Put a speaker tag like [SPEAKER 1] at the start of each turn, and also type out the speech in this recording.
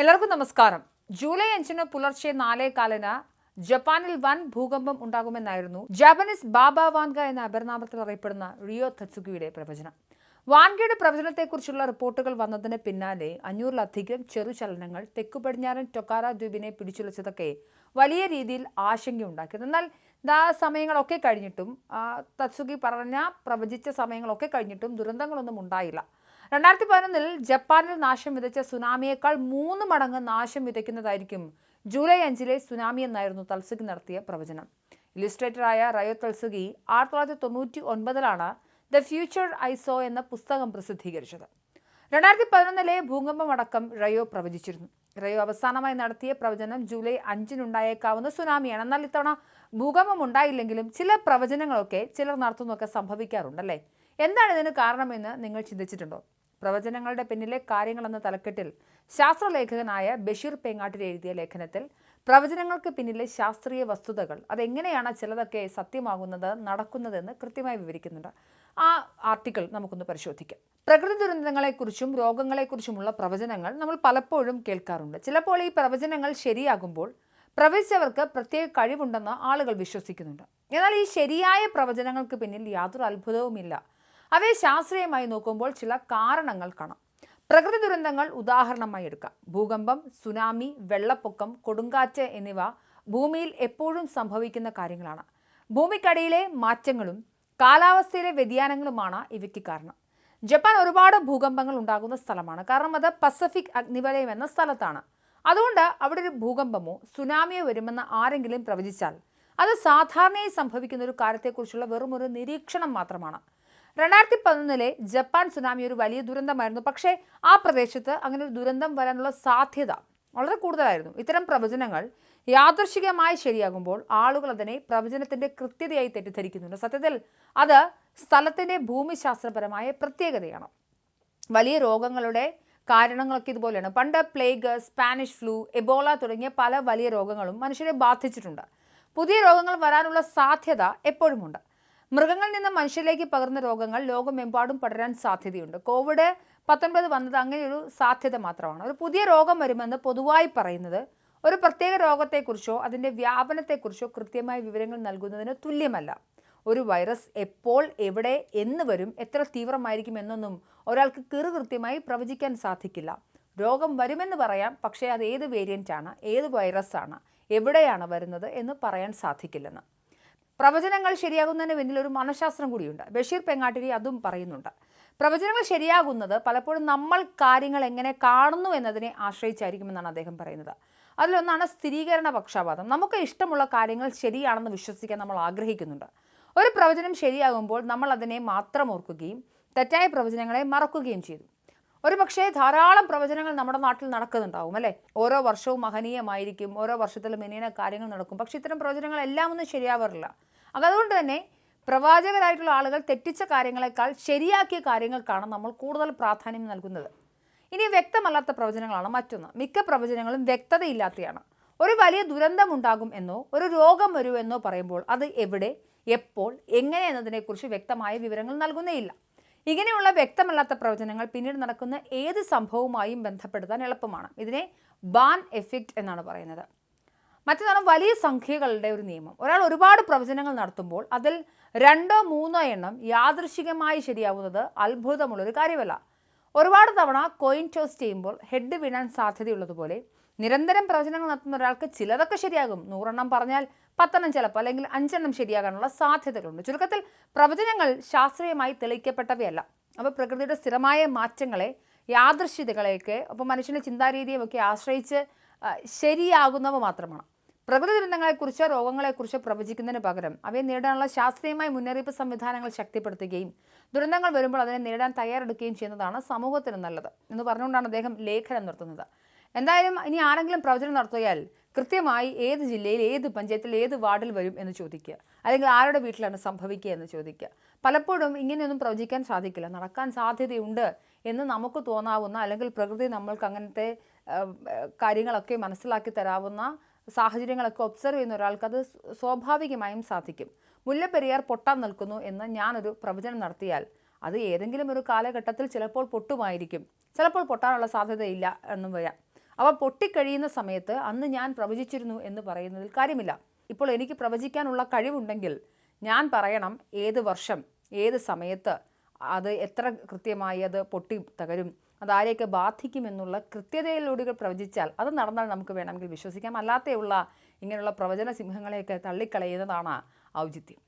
[SPEAKER 1] എല്ലാവർക്കും നമസ്കാരം. ജൂലൈ അഞ്ചിന് പുലർച്ചെ നാലേ കാലിന് ജപ്പാനിൽ വൻ ഭൂകമ്പം ഉണ്ടാകുമെന്നായിരുന്നു ജാപ്പനീസ് ബാബ വാൻഗ എന്ന അപരനാമത്തിൽ അറിയപ്പെടുന്ന റിയോ തത്സുഗിയുടെ പ്രവചനം. വാൻഗയുടെ പ്രവചനത്തെക്കുറിച്ചുള്ള റിപ്പോർട്ടുകൾ വന്നതിന് പിന്നാലെ അഞ്ഞൂറിലധികം ചെറു ചലനങ്ങൾ തെക്കു പടിഞ്ഞാറൻ ടൊക്കാര ദ്വീപിനെ പിടിച്ചുലച്ചതൊക്കെ വലിയ രീതിയിൽ ആശങ്കയുണ്ടാക്കി. എന്നാൽ ദാ സമയങ്ങളൊക്കെ കഴിഞ്ഞിട്ടും ആ, തത്സുഗി പറഞ്ഞ പ്രവചിച്ച സമയങ്ങളൊക്കെ കഴിഞ്ഞിട്ടും ദുരന്തങ്ങളൊന്നും ഉണ്ടായില്ല. രണ്ടായിരത്തി പതിനൊന്നിൽ ജപ്പാനിൽ നാശം വിതച്ച സുനാമിയേക്കാൾ മൂന്ന് മടങ്ങ് നാശം വിതയ്ക്കുന്നതായിരിക്കും ജൂലൈ അഞ്ചിലെ സുനാമി എന്നായിരുന്നു തൽസുഗി നടത്തിയ പ്രവചനം. ഇലിസ്ട്രേറ്ററായ റയോ തൽസുഗി ആയിരത്തി തൊള്ളായിരത്തി തൊണ്ണൂറ്റി ഒൻപതിലാണ് ദ ഫ്യൂച്ചർ ഐസോ എന്ന പുസ്തകം പ്രസിദ്ധീകരിച്ചത്. രണ്ടായിരത്തി പതിനൊന്നിലെ ഭൂകമ്പമടക്കം റയോ പ്രവചിച്ചിരുന്നു. റയോ അവസാനമായി നടത്തിയ പ്രവചനം ജൂലൈ അഞ്ചിനുണ്ടായേക്കാവുന്ന സുനാമിയാണ്. എന്നാൽ ഇത്തവണ ഭൂകമ്പം ഉണ്ടായില്ലെങ്കിലും ചില പ്രവചനങ്ങളൊക്കെ ചിലർ നടത്തുന്നൊക്കെ സംഭവിക്കാറുണ്ടല്ലേ? എന്താണ് ഇതിന് കാരണമെന്ന് നിങ്ങൾ ചിന്തിച്ചിട്ടുണ്ടോ? പ്രവചനങ്ങളുടെ പിന്നിലെ കാര്യങ്ങളെന്ന തലക്കെട്ടിൽ ശാസ്ത്രലേഖകനായ ബഷീർ പേങ്ങാട്ടിൽ എഴുതിയ ലേഖനത്തിൽ പ്രവചനങ്ങൾക്ക് പിന്നിലെ ശാസ്ത്രീയ വസ്തുതകൾ അതെങ്ങനെയാണ് ചിലതൊക്കെ സത്യമാകുന്നത് നടക്കുന്നതെന്ന് കൃത്യമായി വിവരിക്കുന്നുണ്ട്. ആ ആർട്ടിക്കിൾ നമുക്കൊന്ന് പരിശോധിക്കാം. പ്രകൃതി ദുരന്തങ്ങളെക്കുറിച്ചും രോഗങ്ങളെക്കുറിച്ചുമുള്ള പ്രവചനങ്ങൾ നമ്മൾ പലപ്പോഴും കേൾക്കാറുണ്ട്. ചിലപ്പോൾ ഈ പ്രവചനങ്ങൾ ശരിയാകുമ്പോൾ പ്രവചിച്ചവർക്ക് പ്രത്യേക കഴിവുണ്ടെന്ന് ആളുകൾ വിശ്വസിക്കുന്നുണ്ട്. എന്നാൽ ഈ ശരിയായ പ്രവചനങ്ങൾക്ക് പിന്നിൽ യാതൊരു അത്ഭുതവുമില്ല. അവയെ ശാസ്ത്രീയമായി നോക്കുമ്പോൾ ചില കാരണങ്ങൾ കാണാം. പ്രകൃതി ദുരന്തങ്ങൾ ഉദാഹരണമായി എടുക്കാം. ഭൂകമ്പം സുനാമി വെള്ളപ്പൊക്കം കൊടുങ്കാറ്റ് എന്നിവ ഭൂമിയിൽ എപ്പോഴും സംഭവിക്കുന്ന കാര്യങ്ങളാണ്. ഭൂമിക്കടിയിലെ മാറ്റങ്ങളും കാലാവസ്ഥയിലെ വ്യതിയാനങ്ങളുമാണ് ഇവയ്ക്ക് കാരണം. ജപ്പാൻ ഒരുപാട് ഭൂകമ്പങ്ങൾ ഉണ്ടാകുന്ന സ്ഥലമാണ്. കാരണം അത് പസഫിക് അഗ്നിവലയം എന്ന സ്ഥലത്താണ്. അതുകൊണ്ട് അവിടെ ഒരു ഭൂകമ്പമോ സുനാമിയോ വരുമെന്ന് ആരെങ്കിലും പ്രവചിച്ചാൽ അത് സാധാരണയായി സംഭവിക്കുന്ന ഒരു കാര്യത്തെക്കുറിച്ചുള്ള വെറുമൊരു നിരീക്ഷണം മാത്രമാണ്. രണ്ടായിരത്തി പതിനൊന്നിലെ ജപ്പാൻ സുനാമി ഒരു വലിയ ദുരന്തമായിരുന്നു. പക്ഷേ ആ പ്രദേശത്ത് അങ്ങനെ ഒരു ദുരന്തം വരാനുള്ള സാധ്യത വളരെ കൂടുതലായിരുന്നു. ഇത്തരം പ്രവചനങ്ങൾ യാദൃശികമായി ശരിയാകുമ്പോൾ ആളുകൾ അതിനെ പ്രവചനത്തിന്റെ കൃത്യതയായി തെറ്റിദ്ധരിക്കുന്നുണ്ട്. സത്യത്തിൽ അത് സ്ഥലത്തിന്റെ ഭൂമിശാസ്ത്രപരമായ പ്രത്യേകതയാണ്. വലിയ രോഗങ്ങളുടെ കാരണങ്ങളൊക്കെ ഇതുപോലെയാണ്. പണ്ട് പ്ലേഗ് സ്പാനിഷ് ഫ്ലൂ എബോള തുടങ്ങിയ പല വലിയ രോഗങ്ങളും മനുഷ്യരെ ബാധിച്ചിട്ടുണ്ട്. പുതിയ രോഗങ്ങൾ വരാനുള്ള സാധ്യത എപ്പോഴുമുണ്ട്. മൃഗങ്ങളിൽ നിന്ന് മനുഷ്യരിലേക്ക് പകർന്ന രോഗങ്ങൾ ലോകമെമ്പാടും പടരാൻ സാധ്യതയുണ്ട്. കോവിഡ് പത്തൊൻപത് വന്നത് അങ്ങനെയൊരു സാധ്യത മാത്രമാണ്. ഒരു പുതിയ രോഗം വരുമെന്ന് പൊതുവായി പറയുന്നത് ഒരു പ്രത്യേക രോഗത്തെക്കുറിച്ചോ അതിന്റെ വ്യാപനത്തെക്കുറിച്ചോ കൃത്യമായ വിവരങ്ങൾ നൽകുന്നതിന് തുല്യമല്ല. ഒരു വൈറസ് എപ്പോൾ എവിടെ എന്ന് വരും എത്ര തീവ്രമായിരിക്കും എന്നൊന്നും ഒരാൾക്ക് കൃത്യമായി പ്രവചിക്കാൻ സാധിക്കില്ല. രോഗം വരുമെന്ന് പറയാം പക്ഷേ അത് ഏത് വേരിയന്റ് ആണ് ഏത് വൈറസ് ആണ് എവിടെയാണ് വരുന്നത് എന്ന് പറയാൻ സാധിക്കില്ലെന്ന്. പ്രവചനങ്ങൾ ശരിയാകുന്നതിന് പിന്നിൽ ഒരു മനഃശാസ്ത്രം കൂടിയുണ്ട്. ബഷീർ പെങ്ങാട്ടിരി അതും പറയുന്നുണ്ട്. പ്രവചനങ്ങൾ ശരിയാകുന്നത് പലപ്പോഴും നമ്മൾ കാര്യങ്ങൾ എങ്ങനെ കാണുന്നു എന്നതിനെ ആശ്രയിച്ചായിരിക്കുമെന്നാണ് അദ്ദേഹം പറയുന്നത്. അതിലൊന്നാണ് സ്ഥിരീകരണ പക്ഷപാതം. നമുക്ക് ഇഷ്ടമുള്ള കാര്യങ്ങൾ ശരിയാണെന്ന് വിശ്വസിക്കാൻ നമ്മൾ ആഗ്രഹിക്കുന്നുണ്ട്. ഒരു പ്രവചനം ശരിയാകുമ്പോൾ നമ്മൾ അതിനെ മാത്രം ഓർക്കുകയും തെറ്റായ പ്രവചനങ്ങളെ മറക്കുകയും ചെയ്തു. ഒരു പക്ഷേ ധാരാളം പ്രവചനങ്ങൾ നമ്മുടെ നാട്ടിൽ നടക്കുന്നുണ്ടാവും അല്ലേ? ഓരോ വർഷവും മഹനീയമായിരിക്കും ഓരോ വർഷത്തിലും ഇനിയ കാര്യങ്ങൾ നടക്കും. പക്ഷെ ഇത്തരം പ്രവചനങ്ങൾ എല്ലാം ഒന്നും ശരിയാവാറില്ല. അതുകൊണ്ട് തന്നെ പ്രവാചകരായിട്ടുള്ള ആളുകൾ തെറ്റിച്ച കാര്യങ്ങളെക്കാൾ ശരിയാക്കിയ കാര്യങ്ങൾക്കാണ് നമ്മൾ കൂടുതൽ പ്രാധാന്യം നൽകുന്നത്. ഇനി വ്യക്തമല്ലാത്ത പ്രവചനങ്ങളാണ് മറ്റൊന്ന്. മിക്ക പ്രവചനങ്ങളും വ്യക്തതയില്ലാത്തയാണ്. ഒരു വലിയ ദുരന്തമുണ്ടാകും എന്നോ ഒരു രോഗം വരുമെന്നോ പറയുമ്പോൾ അത് എവിടെ എപ്പോൾ എങ്ങനെ എന്നതിനെക്കുറിച്ച് വ്യക്തമായ വിവരങ്ങൾ നൽകുന്നേയില്ല. ഇങ്ങനെയുള്ള വ്യക്തമല്ലാത്ത പ്രവചനങ്ങൾ പിന്നീട് നടക്കുന്ന ഏത് സംഭവവുമായും ബന്ധപ്പെടുത്താൻ എളുപ്പമാണ്. ഇതിനെ ബാൻ എഫക്റ്റ് എന്നാണ് പറയുന്നത്. മറ്റൊന്നാണ് വലിയ സംഖ്യകളുടെ ഒരു നിയമം. ഒരാൾ ഒരുപാട് പ്രവചനങ്ങൾ നടത്തുമ്പോൾ അതിൽ രണ്ടോ മൂന്നോ എണ്ണം യാദൃശികമായി ശരിയാവുന്നത് അത്ഭുതമുള്ളൊരു കാര്യമല്ല. ഒരുപാട് തവണ കോയിൻ ടോസ് ചെയ്യുമ്പോൾ ഹെഡ് വീണാൻ സാധ്യതയുള്ളതുപോലെ നിരന്തരം പ്രവചനങ്ങൾ നടത്തുന്ന ഒരാൾക്ക് ചിലതൊക്കെ ശരിയാകും. നൂറെണ്ണം പറഞ്ഞാൽ പത്തെണ്ണം ചിലപ്പോൾ അല്ലെങ്കിൽ അഞ്ചെണ്ണം ശരിയാകാനുള്ള സാധ്യതകളുണ്ട്. ചുരുക്കത്തിൽ പ്രവചനങ്ങൾ ശാസ്ത്രീയമായി തെളിയിക്കപ്പെട്ടവയല്ല. അപ്പോൾ പ്രകൃതിയുടെ സ്ഥിരമായ മാറ്റങ്ങളെ യാദൃശ്യതകളെയൊക്കെ ഒപ്പം മനുഷ്യന്റെ ചിന്താരീതിയൊക്കെ ആശ്രയിച്ച് ശരിയാകുന്നവ മാത്രമാണ്. പ്രകൃതി ദുരന്തങ്ങളെക്കുറിച്ചോ രോഗങ്ങളെക്കുറിച്ചോ പ്രവചിക്കുന്നതിന് പകരം അവയെ നേടാനുള്ള ശാസ്ത്രീയമായ മുന്നറിയിപ്പ് സംവിധാനങ്ങൾ ശക്തിപ്പെടുത്തുകയും ദുരന്തങ്ങൾ വരുമ്പോൾ അതിനെ നേരിടാൻ തയ്യാറെടുക്കുകയും ചെയ്യുന്നതാണ് സമൂഹത്തിന് നല്ലത് എന്ന് പറഞ്ഞുകൊണ്ടാണ് അദ്ദേഹം ലേഖനം നിർത്തുന്നത് എന്തായാലും ഇനി ആരെങ്കിലും പ്രവചനം നടത്തിയാൽ കൃത്യമായി ഏത് ജില്ലയിൽ ഏത് പഞ്ചായത്തിൽ ഏത് വാർഡിൽ വരും എന്ന് ചോദിക്കുക. അല്ലെങ്കിൽ ആരുടെ വീട്ടിലാണ് സംഭവിക്കുക എന്ന് ചോദിക്കുക. പലപ്പോഴും ഇങ്ങനെയൊന്നും പ്രവചിക്കാൻ സാധിക്കില്ല. നടക്കാൻ സാധ്യതയുണ്ട് എന്ന് നമുക്ക് തോന്നാവുന്ന അല്ലെങ്കിൽ പ്രകൃതി നമ്മൾക്ക് അങ്ങനത്തെ കാര്യങ്ങളൊക്കെ മനസ്സിലാക്കി തരാവുന്ന സാഹചര്യങ്ങളൊക്കെ ഒബ്സർവ് ചെയ്യുന്ന ഒരാൾക്ക് അത് സ്വാഭാവികമായും സാധിക്കും. മുല്ലപ്പെരിയാർ പൊട്ടാൻ നിൽക്കുന്നു എന്ന് ഞാനൊരു പ്രവചനം നടത്തിയാൽ അത് ഏതെങ്കിലും ഒരു കാലഘട്ടത്തിൽ ചിലപ്പോൾ പൊട്ടുമായിരിക്കും. ചിലപ്പോൾ പൊട്ടാനുള്ള സാധ്യതയില്ല എന്നും വരാം. അവ പൊട്ടിക്കഴിയുന്ന സമയത്ത് അന്ന് ഞാൻ പ്രവചിച്ചിരുന്നു എന്ന് പറയുന്നതിൽ കാര്യമില്ല. ഇപ്പോൾ എനിക്ക് പ്രവചിക്കാനുള്ള കഴിവുണ്ടെങ്കിൽ ഞാൻ പറയണം ഏത് വർഷം ഏത് സമയത്ത് അത് എത്ര കൃത്യമായി അത് പൊട്ടി തകരും അതാരെയൊക്കെ ബാധിക്കുമെന്നുള്ള കൃത്യതയിലൂടെ പ്രവചിച്ചാൽ അത് നടന്നാൽ നമുക്ക് വേണമെങ്കിൽ വിശ്വസിക്കാം. അല്ലാതെയുള്ള ഇങ്ങനെയുള്ള പ്രവചന സിംഹങ്ങളെയൊക്കെ തള്ളിക്കളയുന്നതാണ് ഔചിത്യം.